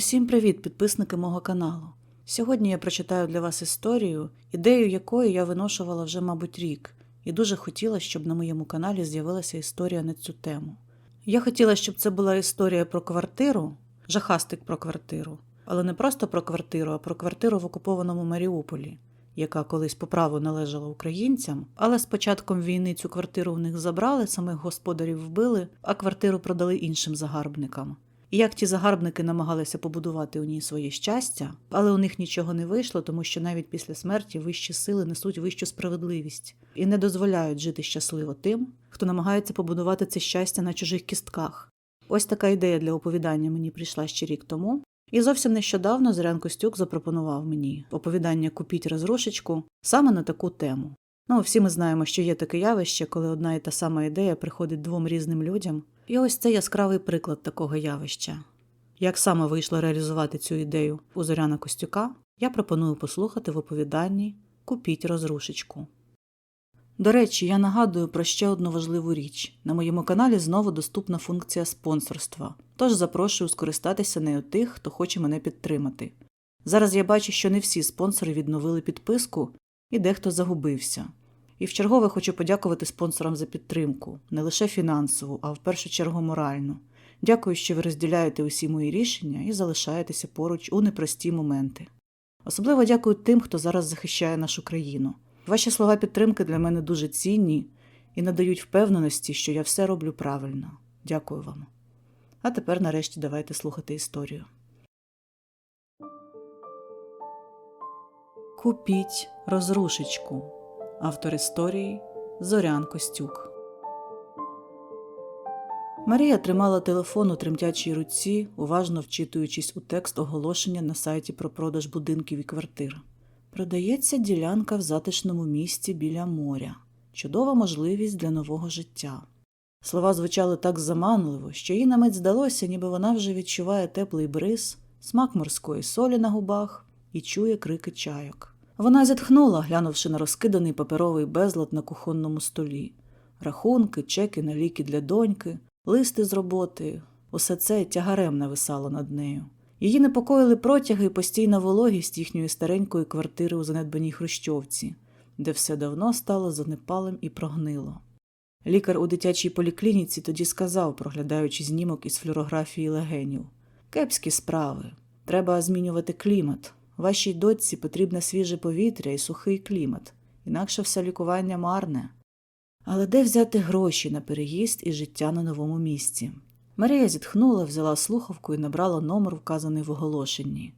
Усім привіт, підписники мого каналу. Сьогодні я прочитаю для вас історію, ідею якої я виношувала вже, мабуть, рік, і дуже хотіла, щоб на моєму каналі з'явилася історія на цю тему. Я хотіла, щоб це була історія про квартиру, жахастик про квартиру, але не просто про квартиру, а про квартиру в окупованому Маріуполі, яка колись по праву належала українцям, але з початком війни цю квартиру в них забрали, самих господарів вбили, а квартиру продали іншим загарбникам. І як ті загарбники намагалися побудувати у ній своє щастя, але у них нічого не вийшло, тому що навіть після смерті вищі сили несуть вищу справедливість і не дозволяють жити щасливо тим, хто намагається побудувати це щастя на чужих кістках. Ось така ідея для оповідання мені прийшла ще рік тому. І зовсім нещодавно Зорян Костюк запропонував мені оповідання Купіть розрушечку саме на таку тему. Ну, всі ми знаємо, що є таке явище, коли одна і та сама ідея приходить двом різним людям. І ось це яскравий приклад такого явища. Як саме вийшло реалізувати цю ідею у Зоряна Костюка, я пропоную послухати в оповіданні Купіть розрушечку. До речі, я нагадую про ще одну важливу річ. На моєму каналі знову доступна функція спонсорства, тож запрошую скористатися нею тих, хто хоче мене підтримати. Зараз я бачу, що не всі спонсори відновили підписку і дехто загубився. І в чергове хочу подякувати спонсорам за підтримку, не лише фінансову, а в першу чергу моральну. Дякую, що ви розділяєте усі мої рішення і залишаєтеся поруч у непрості моменти. Особливо дякую тим, хто зараз захищає нашу країну. Ваші слова підтримки для мене дуже цінні і надають впевненості, що я все роблю правильно. Дякую вам. А тепер, нарешті, давайте слухати історію. Купіть розрушечку. Автор історії Зорян Костюк. Марія тримала телефон у тремтячій руці, уважно вчитуючись у текст оголошення на сайті про продаж будинків і квартир. Продається ділянка в затишному місті біля моря. Чудова можливість для нового життя. Слова звучали так заманливо, що їй на мить здалося, ніби вона вже відчуває теплий бриз, смак морської солі на губах і чує крики чайок. Вона зітхнула, глянувши на розкиданий паперовий безлад на кухонному столі. Рахунки, чеки на ліки для доньки, листи з роботи усе це тягарем нависало над нею. Її непокоїли протяги і постійна вологість їхньої старенької квартири у занедбаній Хрущовці, де все давно стало занепалим і прогнило. Лікар у дитячій поліклініці тоді сказав, проглядаючи знімок із флюорографії легенів Кепські справи. Треба змінювати клімат. Вашій дочці потрібне свіже повітря і сухий клімат, інакше все лікування марне. Але де взяти гроші на переїзд і життя на новому місці? Марія зітхнула, взяла слухавку і набрала номер, вказаний в оголошенні.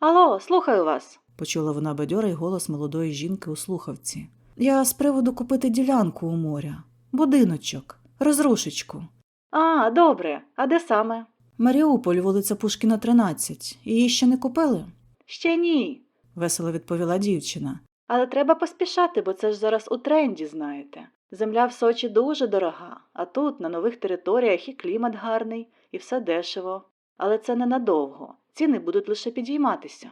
Алло, слухаю вас, почула вона бадьорий голос молодої жінки у слухавці. Я з приводу купити ділянку у моря, будиночок, розрушечку. А, добре, а де саме? Маріуполь, вулиця Пушкіна, 13. Її ще не купили? Ще ні, весело відповіла дівчина. Але треба поспішати, бо це ж зараз у тренді, знаєте. Земля в Сочі дуже дорога, а тут, на нових територіях, і клімат гарний, і все дешево. Але це ненадовго. Ціни будуть лише підійматися.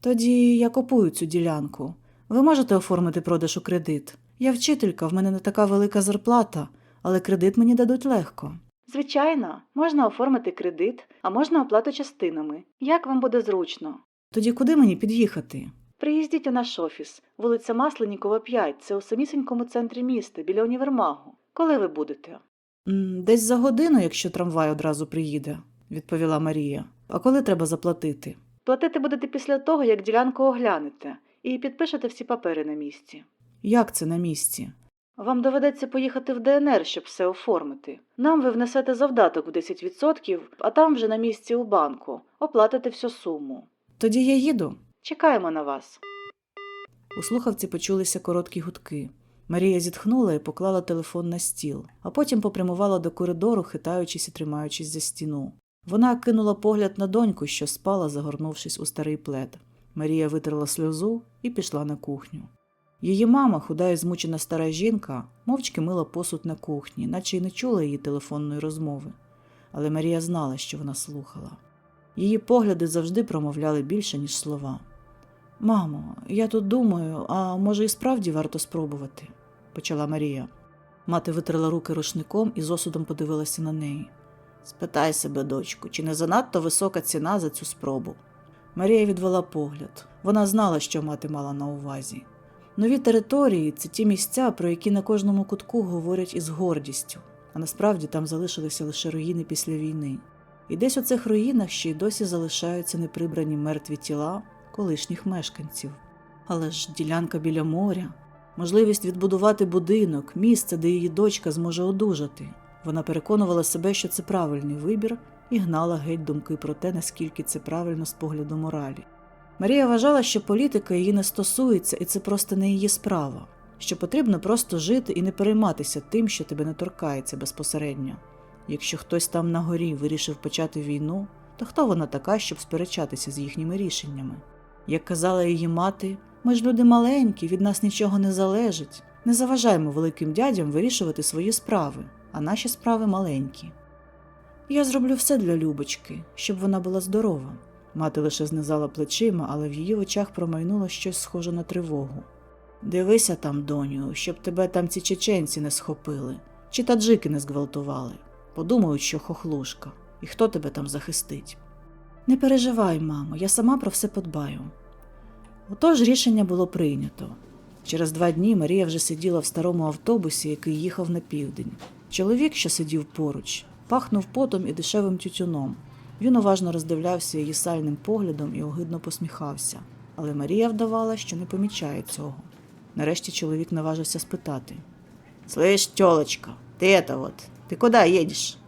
Тоді я купую цю ділянку. Ви можете оформити продаж у кредит. Я вчителька, в мене не така велика зарплата, але кредит мені дадуть легко. Звичайно, можна оформити кредит, а можна оплату частинами. Як вам буде зручно? Тоді куди мені під'їхати? Приїздіть у наш офіс, вулиця Масленікова, 5, це у самісінькому центрі міста, біля універмагу. Коли ви будете? Десь за годину, якщо трамвай одразу приїде, відповіла Марія. А коли треба заплатити? Платити будете після того, як ділянку оглянете, і підпишете всі папери на місці. Як це на місці? Вам доведеться поїхати в ДНР, щоб все оформити. Нам ви внесете завдаток в 10%, а там вже на місці у банку оплатите всю суму. Тоді я їду. Чекаємо на вас. У слухавці почулися короткі гудки. Марія зітхнула і поклала телефон на стіл, а потім попрямувала до коридору, хитаючись і тримаючись за стіну. Вона кинула погляд на доньку, що спала, загорнувшись у старий плед. Марія витерла сльозу і пішла на кухню. Її мама, худа і змучена стара жінка, мовчки мила посуд на кухні, наче й не чула її телефонної розмови. Але Марія знала, що вона слухала. Її погляди завжди промовляли більше, ніж слова. Мамо, я тут думаю, а може, і справді варто спробувати, почала Марія. Мати витерла руки рушником і з осудом подивилася на неї. Спитай себе, дочку, чи не занадто висока ціна за цю спробу. Марія відвела погляд. Вона знала, що мати мала на увазі. Нові території це ті місця, про які на кожному кутку говорять із гордістю, а насправді там залишилися лише руїни після війни. І десь у цих руїнах ще й досі залишаються неприбрані мертві тіла колишніх мешканців. Але ж ділянка біля моря, можливість відбудувати будинок, місце, де її дочка зможе одужати. Вона переконувала себе, що це правильний вибір, і гнала геть думки про те, наскільки це правильно з погляду моралі. Марія вважала, що політика її не стосується, і це просто не її справа, що потрібно просто жити і не перейматися тим, що тебе не торкається безпосередньо. Якщо хтось там на горі вирішив почати війну, то хто вона така, щоб сперечатися з їхніми рішеннями? Як казала її мати, ми ж люди маленькі, від нас нічого не залежить. Не заважаємо великим дядям вирішувати свої справи, а наші справи маленькі. Я зроблю все для Любочки, щоб вона була здорова. Мати лише знизала плечима, але в її очах промайнуло щось схоже на тривогу. Дивися там, доню, щоб тебе там ці чеченці не схопили, чи таджики не зґвалтували. Подумають, що хохлушка, і хто тебе там захистить. Не переживай, мамо, я сама про все подбаю. Отож рішення було прийнято. Через два дні Марія вже сиділа в старому автобусі, який їхав на південь. Чоловік, що сидів поруч, пахнув потом і дешевим тютюном. Він уважно роздивлявся її сальним поглядом і огидно посміхався, але Марія вдавала, що не помічає цього. Нарешті чоловік наважився спитати: Слиш, тьолочка, ти это вот, ти куди їдеш?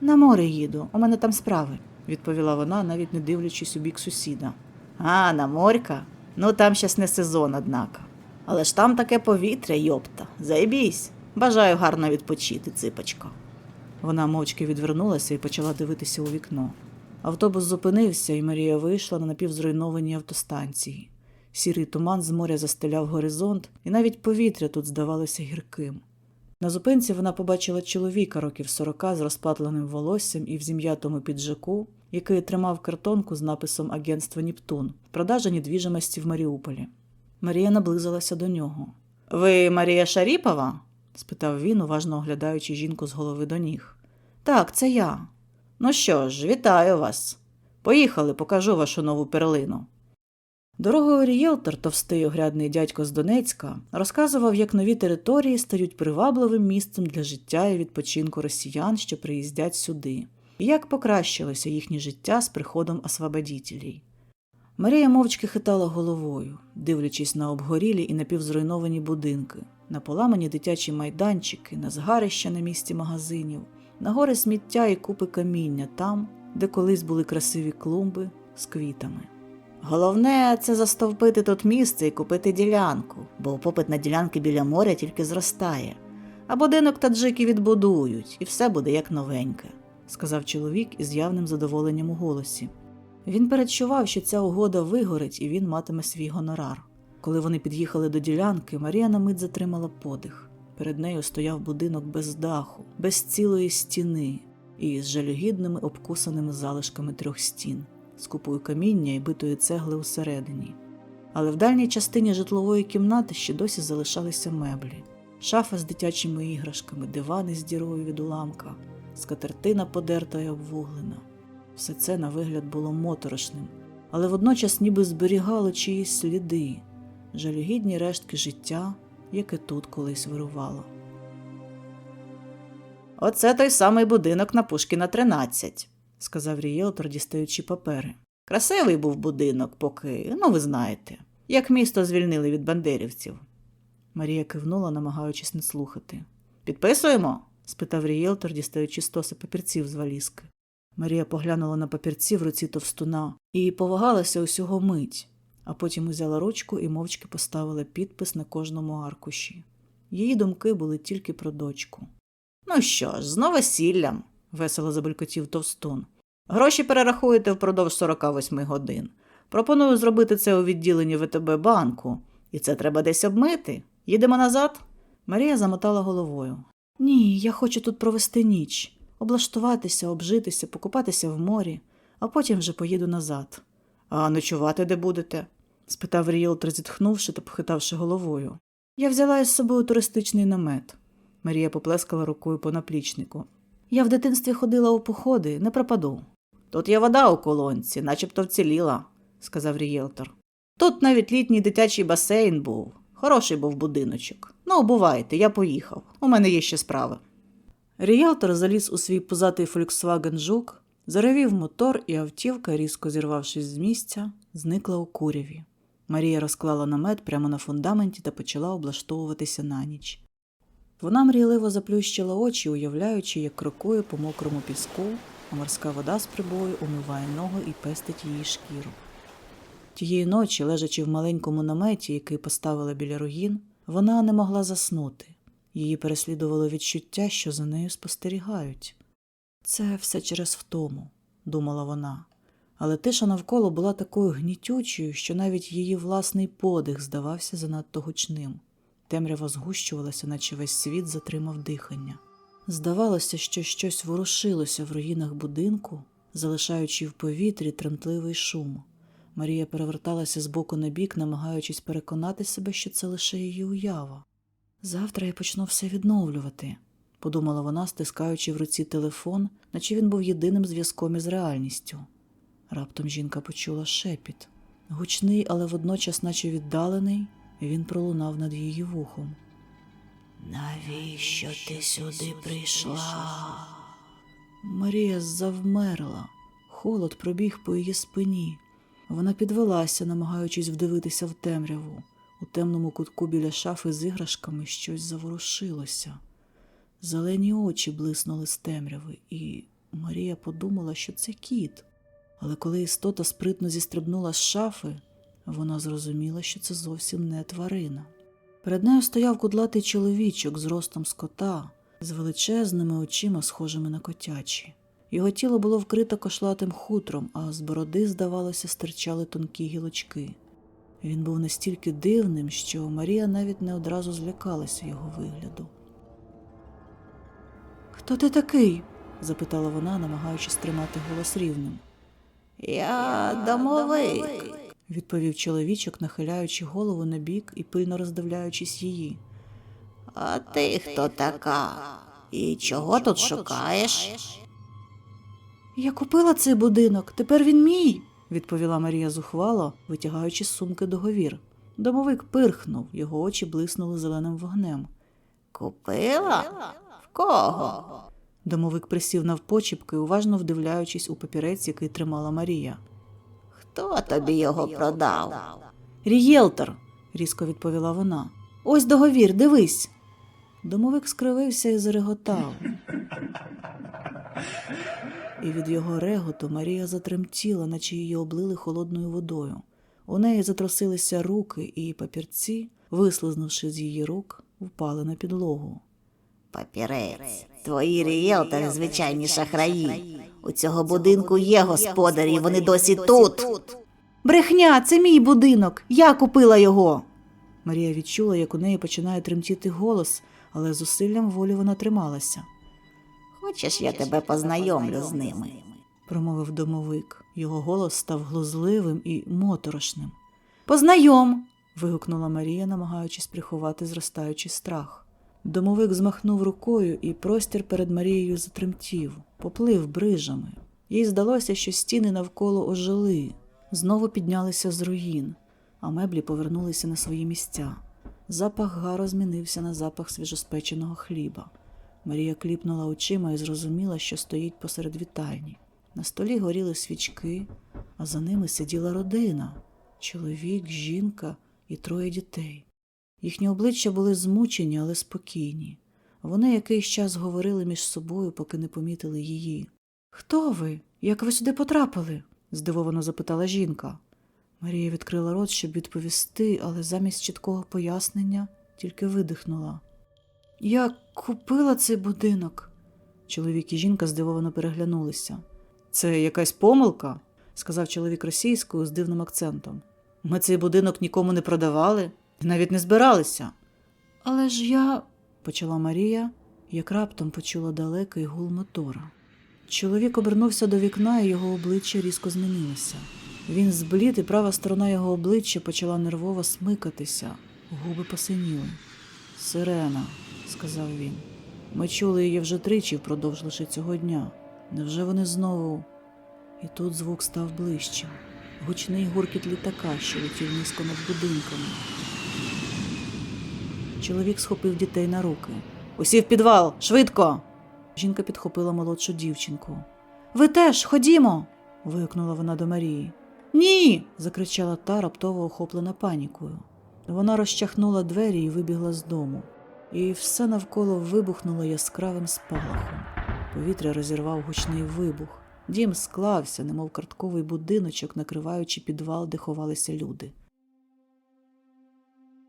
На море їду, у мене там справи, відповіла вона, навіть не дивлячись у бік сусіда. А, на морька? Ну там щас не сезон, однако. Але ж там таке повітря, йопта. Заєбісь. Бажаю гарно відпочити, ципочко. Вона мовчки відвернулася і почала дивитися у вікно. Автобус зупинився, і Марія вийшла на напівзруйнованій автостанції. Сірий туман з моря застеляв горизонт, і навіть повітря тут здавалося гірким. На зупинці вона побачила чоловіка років сорока з розпатленим волоссям і в зім'ятому піджаку, який тримав картонку з написом Агентство Нептун продажа недвіжимості в Маріуполі. Марія наблизилася до нього. Ви Марія Шаріпова? спитав він, уважно оглядаючи жінку з голови до ніг. Так, це я. Ну що ж, вітаю вас. Поїхали, покажу вашу нову перлину. Дорогою рієлтор, товстий огрядний дядько з Донецька, розказував, як нові території стають привабливим місцем для життя і відпочинку росіян, що приїздять сюди, і як покращилося їхнє життя з приходом освободітелей. Марія мовчки хитала головою, дивлячись на обгорілі і напівзруйновані будинки, на поламані дитячі майданчики, на згарища на місці магазинів, на гори сміття і купи каміння там, де колись були красиві клумби з квітами. Головне це застовпити тут місце і купити ділянку, бо попит на ділянки біля моря тільки зростає. А будинок таджики відбудують, і все буде як новеньке, сказав чоловік із явним задоволенням у голосі. Він передчував, що ця угода вигорить і він матиме свій гонорар. Коли вони під'їхали до ділянки, Марія на мить затримала подих. Перед нею стояв будинок без даху, без цілої стіни і з жалюгідними обкусаними залишками трьох стін, з купою каміння і битої цегли усередині. Але в дальній частині житлової кімнати ще досі залишалися меблі, шафа з дитячими іграшками, дивани з дірою від уламка, скатертина подерта й обвуглена. Все це на вигляд було моторошним, але водночас ніби зберігало чиїсь сліди, жалюгідні рештки життя, яке тут колись вирувало. Оце той самий будинок на Пушкіна 13, сказав рієлтор, дістаючи папери. Красивий був будинок, поки, ну ви знаєте, як місто звільнили від бандерівців. Марія кивнула, намагаючись не слухати. Підписуємо? спитав рієлтор, дістаючи стоси папірців з валізки. Марія поглянула на папірці в руці товстуна і повагалася усього мить, а потім узяла ручку і мовчки поставила підпис на кожному аркуші. Її думки були тільки про дочку. Ну що ж, з новосіллям, весело забелькотів товстун. Гроші перерахуєте впродовж 48 годин. Пропоную зробити це у відділенні ВТБ банку, і це треба десь обмити. Їдемо назад? Марія замотала головою. Ні, я хочу тут провести ніч облаштуватися, обжитися, покупатися в морі, а потім вже поїду назад. А ночувати де будете? спитав ріелтор, зітхнувши та похитавши головою. Я взяла із собою туристичний намет. Марія поплескала рукою по наплічнику. Я в дитинстві ходила у походи, не пропаду. Тут є вода у колонці, начебто вціліла, сказав рієлтор. Тут навіть літній дитячий басейн був. Хороший був будиночок. Ну, бувайте, я поїхав. У мене є ще справи. Рієлтор заліз у свій пузатий Volkswagen Жук, заревів мотор, і автівка, різко зірвавшись з місця, зникла у куряві. Марія розклала намет прямо на фундаменті та почала облаштовуватися на ніч. Вона мрійливо заплющила очі, уявляючи, як крокує по мокрому піску, а морська вода з прибою умиває ноги і пестить її шкіру. Тієї ночі, лежачи в маленькому наметі, який поставила біля руїн, вона не могла заснути. Її переслідувало відчуття, що за нею спостерігають. Це все через втому, думала вона, але тиша навколо була такою гнітючою, що навіть її власний подих здавався занадто гучним. Темрява згущувалася, наче весь світ затримав дихання. Здавалося, що щось ворушилося в руїнах будинку, залишаючи в повітрі тремтливий шум. Марія переверталася з боку на бік, намагаючись переконати себе, що це лише її уява. Завтра я почну все відновлювати, подумала вона, стискаючи в руці телефон, наче він був єдиним зв'язком із реальністю. Раптом жінка почула шепіт. Гучний, але водночас, наче віддалений, він пролунав над її вухом. Навіщо ти сюди прийшла? Марія завмерла. Холод пробіг по її спині. Вона підвелася, намагаючись вдивитися в темряву. У темному кутку біля шафи з іграшками щось заворушилося. Зелені очі блиснули з темряви, і Марія подумала, що це кіт. Але коли істота спритно зістрибнула з шафи, вона зрозуміла, що це зовсім не тварина. Перед нею стояв кудлатий чоловічок з ростом скота, з величезними очима, схожими на котячі. Його тіло було вкрите кошлатим хутром, а з бороди, здавалося, стирчали тонкі гілочки. Він був настільки дивним, що Марія навіть не одразу злякалася його вигляду. Хто ти такий? запитала вона, намагаючись тримати голос рівним. Я домовик. Відповів чоловічок, нахиляючи голову на бік і пильно роздивляючись її. А ти хто така? І чого тут шукаєш? Я купила цей будинок, тепер він мій, відповіла Марія зухвало, витягаючи з сумки договір. Домовик пирхнув, його очі блиснули зеленим вогнем. Купила? В кого? Домовик присів навпочіпки, уважно вдивляючись у папірець, який тримала Марія. Хто тобі його продав? Рієлтор, різко відповіла вона. Ось договір, дивись. Домовик скривився і зареготав. І від його реготу Марія затремтіла, наче її облили холодною водою. У неї затрусилися руки, і папірці, вислизнувши з її рук, впали на підлогу. Папірець. Твої рієлтори звичайні шахраї. У цього будинку є господарі, вони досі тут. Брехня, це мій будинок. Я купила його. Марія відчула, як у неї починає тремтіти голос, але зусиллям волі вона трималася. Хочеш, я тебе познайомлю з ними? промовив домовик. Його голос став глузливим і моторошним. Познайом. вигукнула Марія, намагаючись приховати зростаючий страх. Домовик змахнув рукою, і простір перед Марією затремтів, поплив брижами. Їй здалося, що стіни навколо ожили, знову піднялися з руїн, а меблі повернулися на свої місця. Запах гаро змінився на запах свіжоспеченого хліба. Марія кліпнула очима і зрозуміла, що стоїть посеред вітальні. На столі горіли свічки, а за ними сиділа родина чоловік, жінка і троє дітей. Їхні обличчя були змучені, але спокійні. Вони якийсь час говорили між собою, поки не помітили її. Хто ви? Як ви сюди потрапили? здивовано запитала жінка. Марія відкрила рот, щоб відповісти, але замість чіткого пояснення тільки видихнула. Я купила цей будинок. Чоловік і жінка здивовано переглянулися. Це якась помилка, сказав чоловік російською з дивним акцентом. Ми цей будинок нікому не продавали навіть не збиралися. Але ж я, почала Марія, як раптом почула далекий гул мотора. Чоловік обернувся до вікна, і його обличчя різко змінилося. Він зблід, і права сторона його обличчя почала нервово смикатися, губи посиніли. Сирена, сказав він. Ми чули її вже тричі впродовж лише цього дня. Невже вони знову. І тут звук став ближчим. Гучний гуркіт літака, що летів низько над будинками. Чоловік схопив дітей на руки. Усі в підвал, швидко. Жінка підхопила молодшу дівчинку. Ви теж ходімо. вигукнула вона до Марії. Ні. закричала та, раптово охоплена панікою. Вона розчахнула двері і вибігла з дому. І все навколо вибухнуло яскравим спалахом. Повітря розірвав гучний вибух. Дім склався, немов картковий будиночок, накриваючи підвал, де ховалися люди.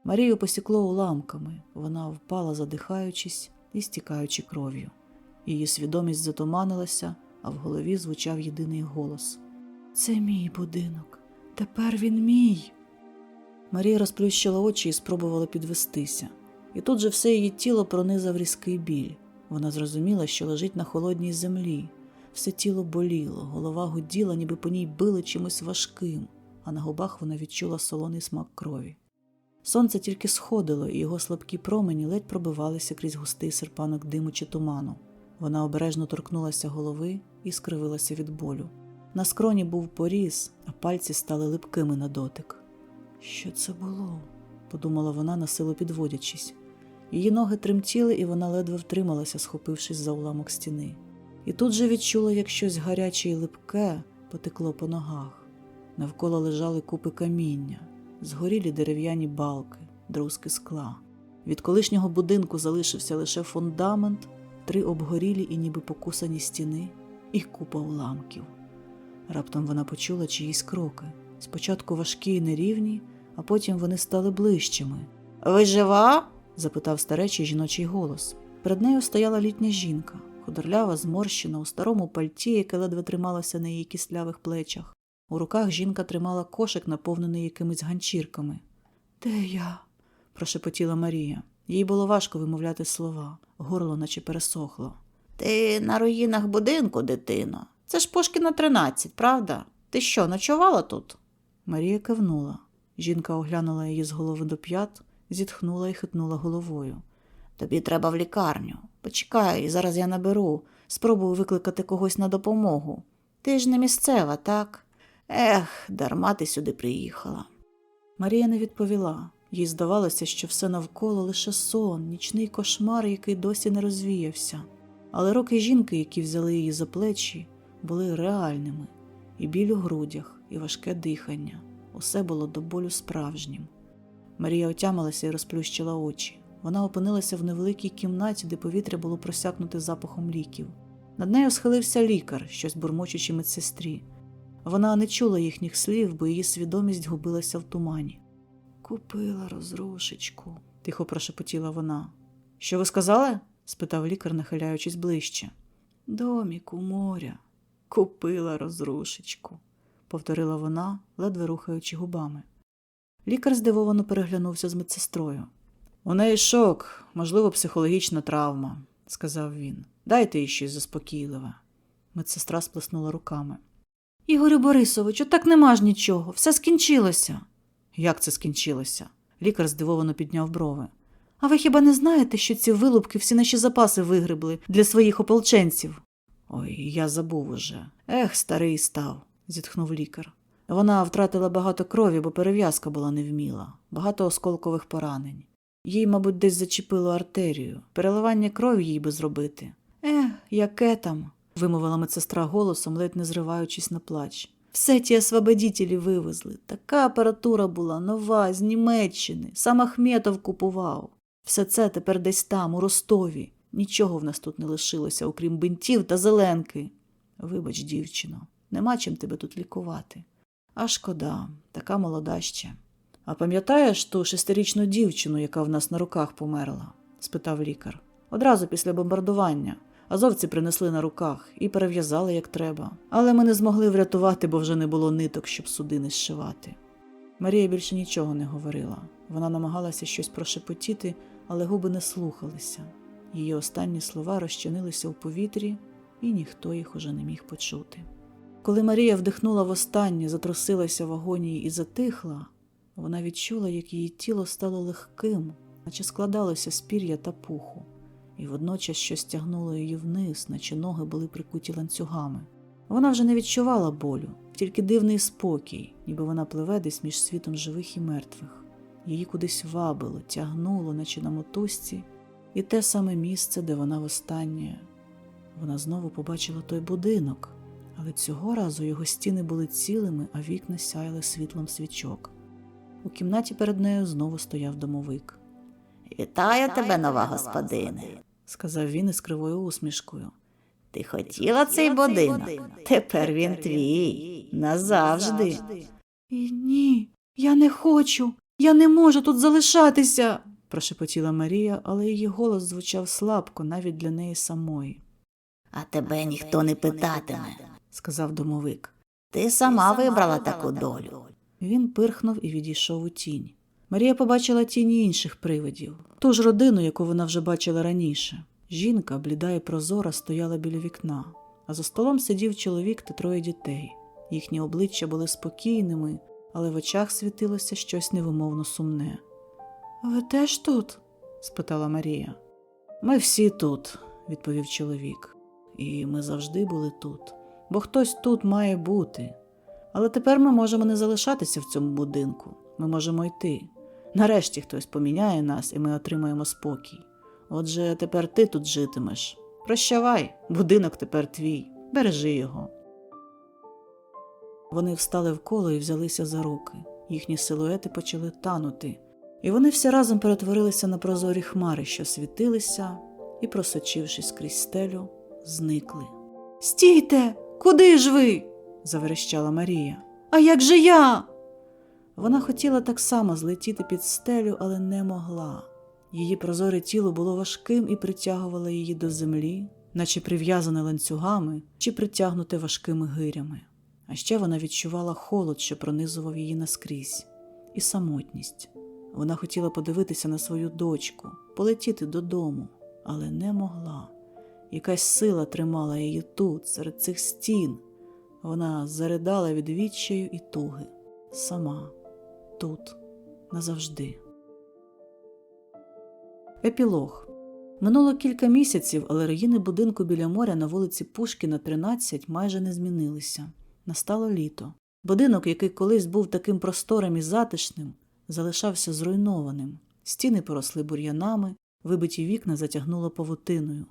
Марію посікло уламками. Вона впала, задихаючись і стікаючи кров'ю. Її свідомість затуманилася, а в голові звучав єдиний голос: Це мій будинок. Тепер він мій. Марія розплющила очі і спробувала підвестися. І тут же все її тіло пронизав різкий біль. Вона зрозуміла, що лежить на холодній землі. Все тіло боліло, голова гуділа, ніби по ній били чимось важким, а на губах вона відчула солоний смак крові. Сонце тільки сходило, і його слабкі промені ледь пробивалися крізь густий серпанок диму чи туману. Вона обережно торкнулася голови і скривилася від болю. На скроні був поріз, а пальці стали липкими на дотик. Що це було? подумала вона, насилу підводячись. Її ноги тремтіли, і вона ледве втрималася, схопившись за уламок стіни. І тут же відчула, як щось гаряче і липке потекло по ногах. Навколо лежали купи каміння, згорілі дерев'яні балки, друзки скла. Від колишнього будинку залишився лише фундамент, три обгорілі і ніби покусані стіни і купа уламків. Раптом вона почула чиїсь кроки. Спочатку важкі й нерівні, а потім вони стали ближчими. Ви жива? запитав старечий жіночий голос. Перед нею стояла літня жінка, худорлява, зморщена у старому пальті, яке ледве трималося на її кислявих плечах. У руках жінка тримала кошик, наповнений якимись ганчірками. Де я? прошепотіла Марія. Їй було важко вимовляти слова, горло наче пересохло. Ти на руїнах будинку, дитино. Це ж Пушкіна 13, правда? Ти що, ночувала тут? Марія кивнула. Жінка оглянула її з голови до п'ят, зітхнула і хитнула головою. Тобі треба в лікарню. Почекай, зараз я наберу. Спробую викликати когось на допомогу. Ти ж не місцева, так? Ех, дарма ти сюди приїхала. Марія не відповіла. Їй здавалося, що все навколо лише сон, нічний кошмар, який досі не розвіявся. Але роки жінки, які взяли її за плечі, були реальними, і біль у грудях, і важке дихання. Усе було до болю справжнім. Марія отямилася і розплющила очі. Вона опинилася в невеликій кімнаті, де повітря було просякнуте запахом ліків. Над нею схилився лікар, щось бурмочучи медсестрі. Вона не чула їхніх слів, бо її свідомість губилася в тумані. Купила розрушечку, тихо прошепотіла вона. Що ви сказали? спитав лікар, нахиляючись ближче. Домік у моря. Купила розрушечку, повторила вона, ледве рухаючи губами. Лікар здивовано переглянувся з медсестрою. У неї шок, можливо, психологічна травма, сказав він. Дайте їй щось заспокійливе. Медсестра сплеснула руками. Ігорю Борисовичу, так нема ж нічого, все скінчилося. Як це скінчилося? Лікар здивовано підняв брови. А ви хіба не знаєте, що ці вилупки всі наші запаси вигребли для своїх ополченців? Ой, я забув уже. Ех, старий став, зітхнув лікар. Вона втратила багато крові, бо перев'язка була невміла, багато осколкових поранень. Їй, мабуть, десь зачепило артерію, переливання крові їй би зробити. Ех, яке там? Вимовила медсестра голосом, ледь не зриваючись на плач. Все ті освободітелі вивезли. Така апаратура була нова, з Німеччини. Сам Ахметов купував. Все це тепер десь там, у Ростові. Нічого в нас тут не лишилося, окрім бинтів та зеленки. Вибач, дівчино, нема чим тебе тут лікувати. А шкода, така молода ще. А пам'ятаєш ту шестирічну дівчину, яка в нас на руках померла? спитав лікар. Одразу після бомбардування. Азовці принесли на руках і перев'язали як треба. Але ми не змогли врятувати, бо вже не було ниток, щоб судини зшивати. Марія більше нічого не говорила. Вона намагалася щось прошепотіти, але губи не слухалися. Її останні слова розчинилися у повітрі, і ніхто їх уже не міг почути. Коли Марія вдихнула востаннє, затрусилася в агонії і затихла, вона відчула, як її тіло стало легким, наче складалося з пір'я та пуху. І водночас щось тягнуло її вниз, наче ноги були прикуті ланцюгами. Вона вже не відчувала болю, тільки дивний спокій, ніби вона пливе десь між світом живих і мертвих. Її кудись вабило, тягнуло, наче на мотузці, і те саме місце, де вона востаннє. Вона знову побачила той будинок, але цього разу його стіни були цілими, а вікна сяяли світлом свічок. У кімнаті перед нею знову стояв домовик. Вітаю тебе, нова господине. Сказав він із кривою усмішкою. Ти хотіла цей будинок? Тепер він твій. Назавжди. І ні, я не хочу, я не можу тут залишатися. прошепотіла Марія, але її голос звучав слабко навіть для неї самої, А тебе ніхто не питатиме. сказав домовик. Ти сама вибрала таку долю. Він пирхнув і відійшов у тінь. Марія побачила тіні інших привидів, ту ж родину, яку вона вже бачила раніше. Жінка, бліда і прозора, стояла біля вікна, а за столом сидів чоловік та троє дітей. Їхні обличчя були спокійними, але в очах світилося щось невимовно сумне. Ви теж тут? спитала Марія. Ми всі тут, відповів чоловік. І ми завжди були тут, бо хтось тут має бути. Але тепер ми можемо не залишатися в цьому будинку. Ми можемо йти. Нарешті хтось поміняє нас, і ми отримаємо спокій. Отже, тепер ти тут житимеш. Прощавай, будинок тепер твій. Бережи його. Вони встали вколо і взялися за руки. Їхні силуети почали танути, і вони всі разом перетворилися на прозорі хмари, що світилися, і, просочившись крізь стелю, зникли. Стійте! Куди ж ви? заверещала Марія. А як же я? Вона хотіла так само злетіти під стелю, але не могла. Її прозоре тіло було важким і притягувало її до землі, наче прив'язане ланцюгами чи притягнуте важкими гирями. А ще вона відчувала холод, що пронизував її наскрізь, і самотність. Вона хотіла подивитися на свою дочку, полетіти додому, але не могла. Якась сила тримала її тут, серед цих стін. Вона заридала від відчаю і туги. Сама, тут, назавжди. Епілог. Минуло кілька місяців, але руїни будинку біля моря на вулиці Пушкіна, 13 майже не змінилися. Настало літо. Будинок, який колись був таким просторим і затишним, залишався зруйнованим. Стіни поросли бур'янами, вибиті вікна затягнуло павутиною.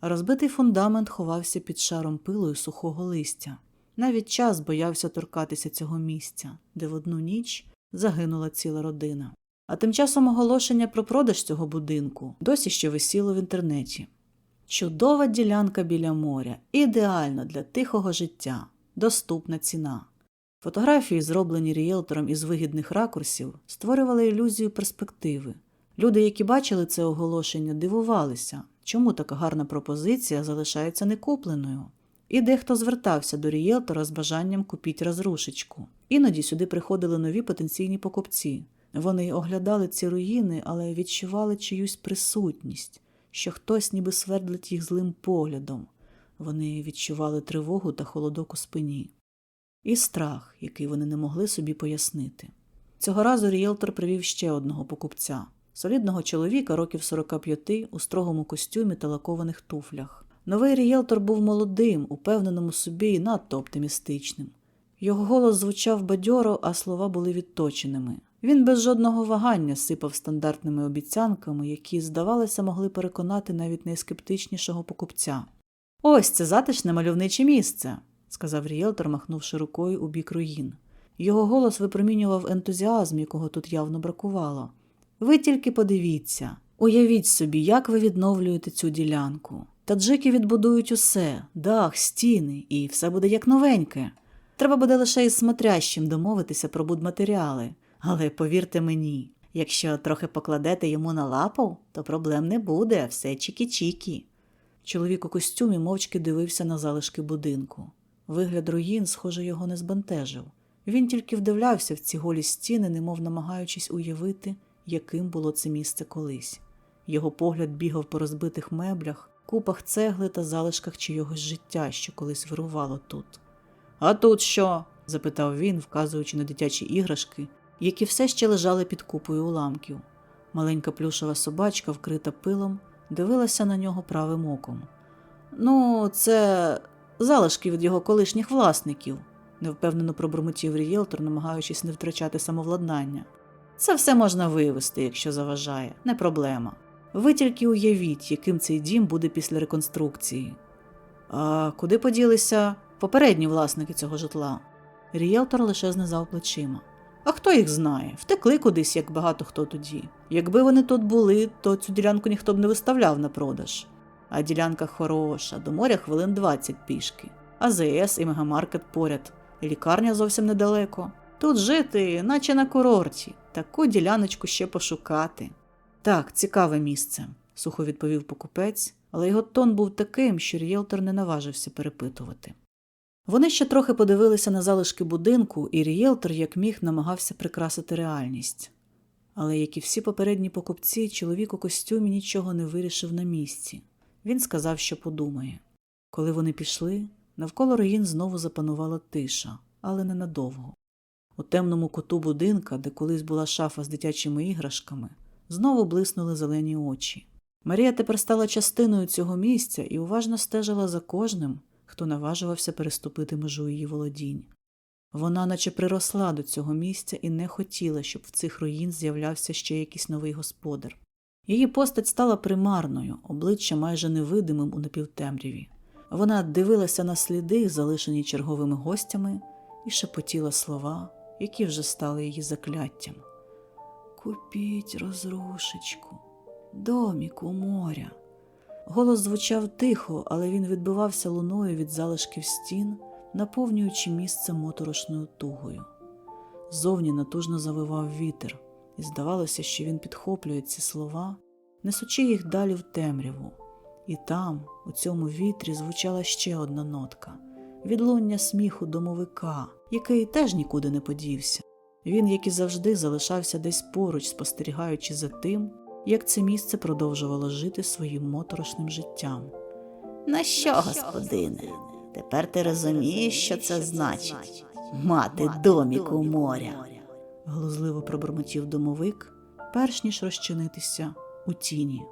Розбитий фундамент ховався під шаром пилу і сухого листя. Навіть час боявся торкатися цього місця, де в одну ніч загинула ціла родина. А тим часом оголошення про продаж цього будинку досі ще висіло в інтернеті. Чудова ділянка біля моря, ідеально для тихого життя, доступна ціна. Фотографії, зроблені рієлтором із вигідних ракурсів, створювали ілюзію перспективи. Люди, які бачили це оголошення, дивувалися, чому така гарна пропозиція залишається некупленою. І дехто звертався до рієлтора з бажанням купіть розрушечку. Іноді сюди приходили нові потенційні покупці. Вони оглядали ці руїни, але відчували чиюсь присутність, що хтось ніби свердлить їх злим поглядом. Вони відчували тривогу та холодок у спині. І страх, який вони не могли собі пояснити. Цього разу рієлтор привів ще одного покупця солідного чоловіка років 45 у строгому костюмі та лакованих туфлях. Новий рієлтор був молодим, упевненим у собі і надто оптимістичним. Його голос звучав бадьоро, а слова були відточеними. Він без жодного вагання сипав стандартними обіцянками, які, здавалося, могли переконати навіть найскептичнішого покупця. Ось це затишне мальовниче місце, сказав рієлтор, махнувши рукою у бік руїн. Його голос випромінював ентузіазм, якого тут явно бракувало. Ви тільки подивіться, уявіть собі, як ви відновлюєте цю ділянку. Таджики відбудують усе дах, стіни, і все буде як новеньке. Треба буде лише із смотрящим домовитися про будматеріали. Але повірте мені, якщо трохи покладете йому на лапу, то проблем не буде, все чікі-чікі. Чоловік у костюмі мовчки дивився на залишки будинку. Вигляд руїн, схоже, його не збентежив. Він тільки вдивлявся в ці голі стіни, немов намагаючись уявити, яким було це місце колись. Його погляд бігав по розбитих меблях, купах цегли та залишках чийогось життя, що колись вирувало тут. А тут що? запитав він, вказуючи на дитячі іграшки, які все ще лежали під купою уламків. Маленька плюшева собачка, вкрита пилом, дивилася на нього правим оком. Ну, це залишки від його колишніх власників, невпевнено пробурмотів рієлтор, намагаючись не втрачати самовладнання. Це все можна вивести, якщо заважає, не проблема. Ви тільки уявіть, яким цей дім буде після реконструкції. А куди поділися попередні власники цього житла? Рієлтор лише знизав плечима. А хто їх знає? Втекли кудись, як багато хто тоді. Якби вони тут були, то цю ділянку ніхто б не виставляв на продаж. А ділянка хороша, до моря хвилин 20 пішки. АЗС і мегамаркет поряд, лікарня зовсім недалеко. Тут жити, наче на курорті, таку діляночку ще пошукати. Так, цікаве місце, сухо відповів покупець, але його тон був таким, що рієлтор не наважився перепитувати. Вони ще трохи подивилися на залишки будинку, і рієлтор, як міг, намагався прикрасити реальність. Але, як і всі попередні покупці, чоловік у костюмі нічого не вирішив на місці. Він сказав, що подумає. Коли вони пішли, навколо руїн знову запанувала тиша, але ненадовго. У темному куту будинка, де колись була шафа з дитячими іграшками, знову блиснули зелені очі. Марія тепер стала частиною цього місця і уважно стежила за кожним, хто наважувався переступити межу її володінь. Вона наче приросла до цього місця і не хотіла, щоб в цих руїн з'являвся ще якийсь новий господар. Її постать стала примарною, обличчя майже невидимим у напівтемряві. Вона дивилася на сліди, залишені черговими гостями, і шепотіла слова, які вже стали її закляттям. Купіть розрушечку, домік у моря. Голос звучав тихо, але він відбивався луною від залишків стін, наповнюючи місце моторошною тугою. Зовні натужно завивав вітер, і здавалося, що він підхоплює ці слова, несучи їх далі в темряву. І там, у цьому вітрі, звучала ще одна нотка відлуння сміху домовика, який теж нікуди не подівся. Він, як і завжди, залишався десь поруч, спостерігаючи за тим, як це місце продовжувало жити своїм моторошним життям. На що, господине? Тепер ти розумієш, що це значить мати домік у моря. глузливо пробурмотів домовик, перш ніж розчинитися у тіні.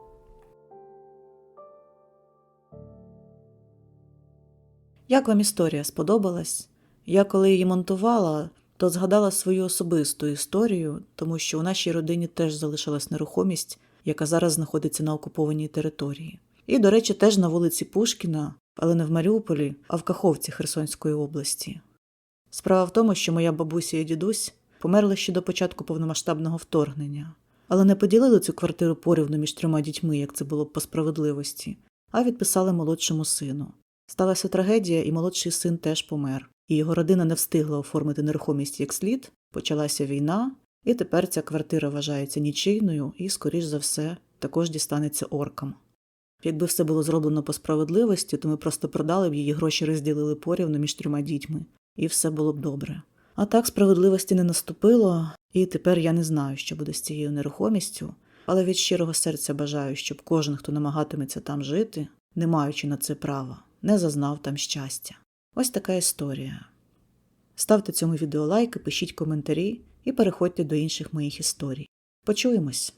Як вам історія сподобалась? Я коли її монтувала, то згадала свою особисту історію, тому що у нашій родині теж залишилась нерухомість, яка зараз знаходиться на окупованій території. І, до речі, теж на вулиці Пушкіна, але не в Маріуполі, а в Каховці Херсонської області. Справа в тому, що моя бабуся і дідусь померли ще до початку повномасштабного вторгнення, але не поділили цю квартиру порівну між трьома дітьми, як це було б по справедливості, а відписали молодшому сину. Сталася трагедія, і молодший син теж помер, і його родина не встигла оформити нерухомість як слід, почалася війна, і тепер ця квартира вважається нічийною і, скоріш за все, також дістанеться оркам. Якби все було зроблено по справедливості, то ми просто продали б її гроші розділили порівну між трьома дітьми, і все було б добре. А так справедливості не наступило, і тепер я не знаю, що буде з цією нерухомістю, але від щирого серця бажаю, щоб кожен, хто намагатиметься там жити, не маючи на це права, не зазнав там щастя. Ось така історія. Ставте цьому відео лайки, пишіть коментарі і переходьте до інших моїх історій. Почуємось!